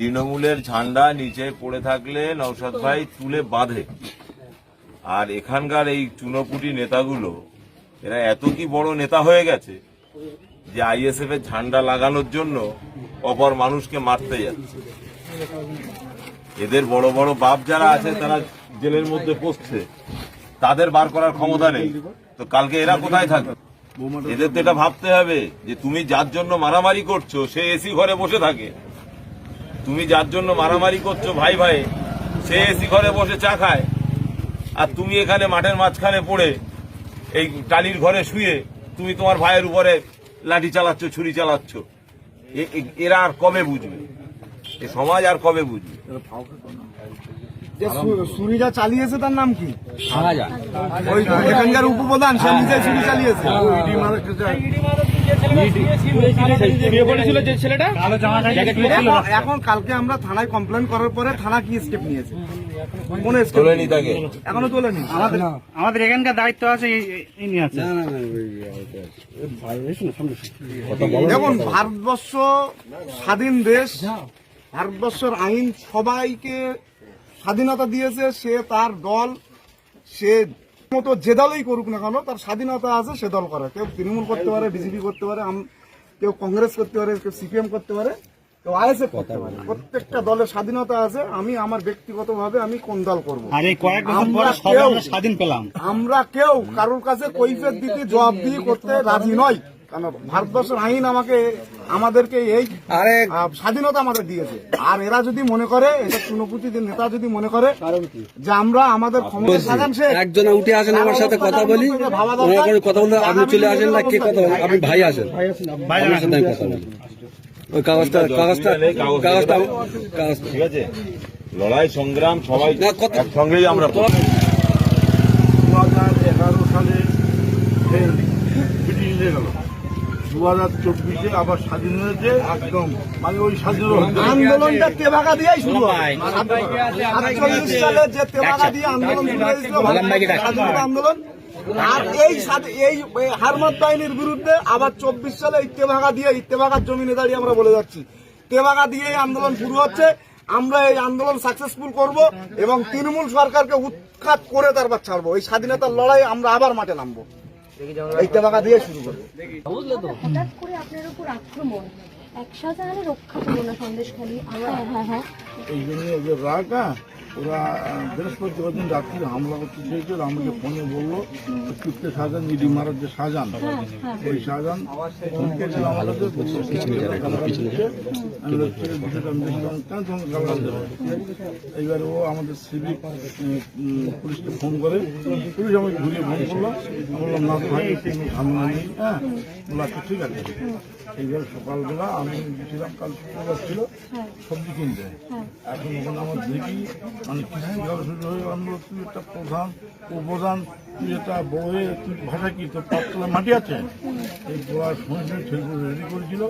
তৃণমূলের ঝান্ডা নিচে পড়ে থাকলে নৌসাদ ভাই তুলে বাঁধে। আর এখানকার এই চুনোপুটি নেতাগুলো, এরা এত কি বড় নেতা হয়ে গেছে যে আইএসএফ এর ঝান্ডা লাগানোর জন্য অপর মানুষকে মারতে যাচ্ছে? এদের বড় বড় বাপ যারা আছে, তারা জেলের মধ্যে পড়ছে। তাদের বার করার ক্ষমতা নেই। তো কালকে এরা কোথায় থাকবে? এদের তো এটা ভাবতে হবে যে, তুমি যার জন্য মারামারি করছ, সে এসি ঘরে বসে থাকে। তুমি যার জন্য মারামারি করছ ভাই ভাই সে এসি ঘরে বসে চা খায়। আর তুমি এখানে মাঠের মাঝখানে পড়ে এই টালির ঘরে শুয়ে তুমি তোমার ভাইয়ের উপরে লাঠি চালাচ্ছ ছুরি চালাচ্ছ। এরা আর কবে বুঝবে? এ সমাজ আর কবে বুঝবে? চালিয়েছে তার নাম কি? ওই এখানকার উপপ্রধান সে নিজে ছুরি চালিয়েছে। শুয়ে পড়েছিল যে ছেলেটা? এখন- এখন কালকে আমরা থানায় কমপ্লেন করার পরে থানা কি স্টেপ নিয়েছে? কোন স্টেপ তোলেনি তাকে। এখনও তোলেনি আমাদের আমাদের এখানকার দায়িত্ব আছে ইনি আছে। দেখুন ভারতবর্ষ স্বাধীন দেশ। ভারতবর্ষের আইন সবাইকে স্বাধীনতা দিয়েছে সে তার দল সে মতো যে দলই করুক না কেন তার স্বাধীনতা আছে সে দল করে। কেউ তৃণমূল করতে পারে বিজেপি করতে পারে কেউ কংগ্রেস করতে পারে কেউ সিপিএম করতে পারে কেউ আইএসএফ করতে পারে। প্রত্যেকটা দলের স্বাধীনতা আছে আমি আমার ব্যক্তিগতভাবে আমি কোন দল করব? স্বাধীন পেলাম। আমরা কেউ কারোর কাছে কৈফিয়ত দিতে দিয়ে করতে রাজি নয় কারণ ভারতবর্ষের আইন আমাকে আমাদেরকে এই স্বাধীনতা আমাদের দিয়েছে। আর এরা যদি মনে করে এটা চুনপুটি নেতা যদি মনে করে যে আমরা আমাদের একজনে উঠে আসেন আমার সাথে কথা বলি। কথা বলতে আপনি চলে আসেন না কে কথা বলেন আপনি ভাই আসেন। আপনার সাথে কথা বলি। ওই কাগজটা কাগজটা কাগজটা কাগজটা ঠিক আছে? লড়াই সংগ্রাম সবাই একসঙ্গেই আমরা দু হাজার এগারো সালে ব্রিটিশ গেল দু হাজার চব্বিশে আবার স্বাধীন হয়েছে একদম। মানে ওই স্বাধীনতা আন্দোলনটা তেভাগা দিয়েই শুরু হয়। আটচল্লিশ সালে যে তেভাগা দিয়ে আন্দোলন শুরু হয়েছিল স্বাধীনতা আন্দোলন। আর এই এই হারমাত বাহিনীর বিরুদ্ধে আবার চব্বিশ সালে ইত্তেভাগা দিয়ে ইত্তেভাগার জমিনে দাঁড়িয়ে আমরা বলে যাচ্ছি। তেভাগা দিয়ে এই আন্দোলন শুরু হচ্ছে। আমরা এই আন্দোলন সাকসেসফুল করব এবং তৃণমূল সরকারকে উৎখাত করে তারপর ছাড়বো। এই স্বাধীনতার লড়াই আমরা আবার মাঠে নামবো। শুরু করব হঠাৎ করে আপনার উপর আক্রমণ। একসাথে আরে রক্ষা পেল না সন্দেশখালী। আমরা হ্যাঁ হ্যাঁ এই জন্য রাগ ওরা বৃহস্পতিবার দিন রাত্রি হামলা করতে চেয়েছিল আমাকে ফোনে বলল চুপতে শাহজাহান ইডি মারার যে শাহজাহান ওই শাহজাহান আমাদের আমি দেখলাম কেন তোমাকে গালাগাল দেবে এইবার ও আমাদের সিভিক পুলিশকে ফোন করে পুলিশ আমাকে ঘুরিয়ে ফোন করল। আমি বললাম না ভাই হ্যাঁ আচ্ছা ঠিক আছে। এইবার সকালবেলা আমি গেছিলাম কাল শুক্রবার ছিল সবজি কিনতে। এখন ওখানে আমার দেখি মানে কৃষি শুরু হয়ে তুই একটা প্রধান উপদান তুই একটা বউয়ে তুই ভাষা কি তোর পাতলা মাটি আছে? এই বয়ার শুনে ঠেলপুর রেডি করেছিল।